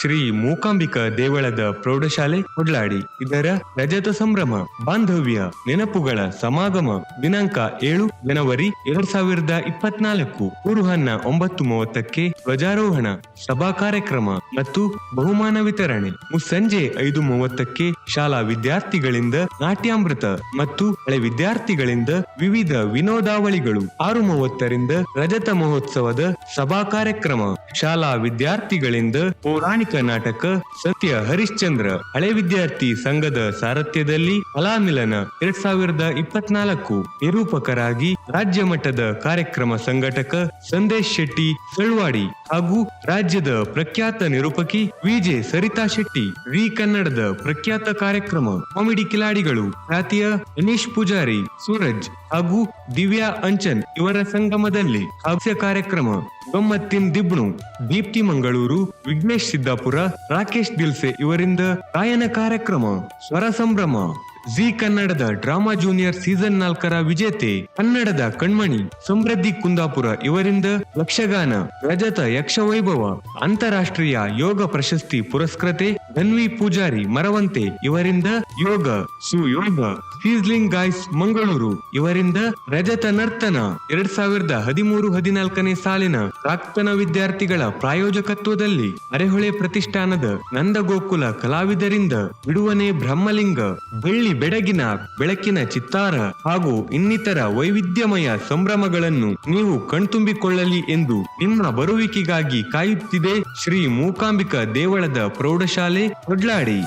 ಶ್ರೀ ಮೂಕಾಂಬಿಕ ದೇವಳದ ಪ್ರೌಢಶಾಲೆ ಹೊಡ್ಲಾಡಿ ಇದರ ರಜತ ಸಂಭ್ರಮ, ಬಾಂಧವ್ಯ, ನೆನಪುಗಳ ಸಮಾಗಮ ದಿನಾಂಕ ಏಳು ಜನವರಿ ಎರಡ್ ಸಾವಿರದ ಇಪ್ಪತ್ನಾಲ್ಕು. ಪೂರ್ವಾಹ್ನ ಒಂಬತ್ತು ಮೂವತ್ತಕ್ಕೆ ಧ್ವಜಾರೋಹಣ, ಸಭಾ ಕಾರ್ಯಕ್ರಮ ಮತ್ತು ಬಹುಮಾನ ವಿತರಣೆ. ಮುಸ್ಸಂಜೆ ಐದು ಮೂವತ್ತಕ್ಕೆ ಶಾಲಾ ವಿದ್ಯಾರ್ಥಿಗಳಿಂದ ನಾಟ್ಯಾಮೃತ ಮತ್ತು ಹಳೆ ವಿದ್ಯಾರ್ಥಿಗಳಿಂದ ವಿವಿಧ ವಿನೋದಾವಳಿಗಳು. ಆರು ಮೂವತ್ತರಿಂದ ರಜತ ಮಹೋತ್ಸವದ ಸಭಾ ಕಾರ್ಯಕ್ರಮ. ಶಾಲಾ ವಿದ್ಯಾರ್ಥಿಗಳಿಂದ ಪೌರಾಣಿಕ ನಾಟಕ ಸತ್ಯ ಹರಿಶ್ಚಂದ್ರ. ಹಳೆ ವಿದ್ಯಾರ್ಥಿ ಸಂಘದ ಸಾರಥ್ಯದಲ್ಲಿ ಕಲಾಮಿಲನ ಎರಡ್ ಸಾವಿರದ ಇಪ್ಪತ್ನಾಲ್ಕು ನಿರೂಪಕರಾಗಿ ರಾಜ್ಯ ಮಟ್ಟದ ಕಾರ್ಯಕ್ರಮ ಸಂಘಟಕ ಸಂದೇಶ್ ಶೆಟ್ಟಿ ಸಳ್ವಾಡಿ ಹಾಗೂ ರಾಜ್ಯದ ಪ್ರಖ್ಯಾತ ನಿರೂಪಕಿ ವಿಜೆ ಸರಿತಾ ಶೆಟ್ಟಿ. ವಿ ಕನ್ನಡದ ಪ್ರಖ್ಯಾತ ಕಾರ್ಯಕ್ರಮ ಕಾಮಿಡಿ ಕಿಲಾಡಿಗಳು ಖ್ಯಾತಿಯ ಅನೀಶ್ ಪೂಜಾರಿ ಸೂರಜ್ ಹಾಗೂ ದಿವ್ಯಾ ಅಂಚನ್ ಇವರ ಸಂಗಮದಲ್ಲಿ ಹಾಸ್ಯ ಕಾರ್ಯಕ್ರಮ ಗಮ್ಮತ್ತಿನ್ ದಿಬ್ಣು ದೀಪ್ತಿ ಮಂಗಳೂರು ವಿಘ್ನೇಶ್ ಸಿದ್ದಾಪುರ, ರಾಕೇಶ್ ದಿಲ್ಸೆ ಇವರಿಂದ ಗಾಯನ ಕಾರ್ಯಕ್ರಮ, ಸ್ವರ ಸಂಭ್ರಮ. ಜಿ ಕನ್ನಡದ ಡ್ರಾಮಾ ಜೂನಿಯರ್ ಸೀಸನ್ ನಾಲ್ಕರ ವಿಜೇತೆ, ಕನ್ನಡದ ಕಣ್ಮಣಿ ಸಮೃದ್ಧಿ ಕುಂದಾಪುರ ಇವರಿಂದ ಯಕ್ಷಗಾನ, ರಜತ ಯಕ್ಷ ವೈಭವ ಅಂತಾರಾಷ್ಟ್ರೀಯ ಯೋಗ ಪ್ರಶಸ್ತಿ ಪುರಸ್ಕೃತೆ, ಧನ್ವಿ ಪೂಜಾರಿ ಮರವಂತೆ ಇವರಿಂದ ಯೋಗ, ಸುಯೋಗ ಫೀಸ್ಲಿಂಗ್ ಗಾಯ್ಸ್ ಮಂಗಳೂರು. ಇವರಿಂದ ರಜತ ನರ್ತನ. ಎರಡ್ ಸಾವಿರದ ಹದಿಮೂರು ಹದಿನಾಲ್ಕನೇ ಸಾಲಿನ ಪ್ರಾಕ್ತನ ವಿದ್ಯಾರ್ಥಿಗಳ ಪ್ರಾಯೋಜಕತ್ವದಲ್ಲಿ ಅರೆಹೊಳೆ ಪ್ರತಿಷ್ಠಾನದ ನಂದಗೋಕುಲ ಕಲಾವಿದರಿಂದ ಬಿಡುವನೆ ಬ್ರಹ್ಮಲಿಂಗ, ಬೆಳ್ಳಿ ಬೆಡಗಿನ ಬೆಳಕಿನ ಚಿತ್ತಾರ ಹಾಗೂ ಇನ್ನಿತರ ವೈವಿಧ್ಯಮಯ ಸಂಭ್ರಮಗಳನ್ನು ನೀವು ಕಣ್ತುಂಬಿಕೊಳ್ಳಲಿ ಎಂದು ನಿಮ್ಮ ಬರುವಿಕೆಗಾಗಿ ಕಾಯುತ್ತಿದೆ ಶ್ರೀ ಮೂಕಾಂಬಿಕಾ ದೇವಳದ ಪ್ರೌಢಶಾಲೆ, ಕೊಡ್ಲಾಡಿ.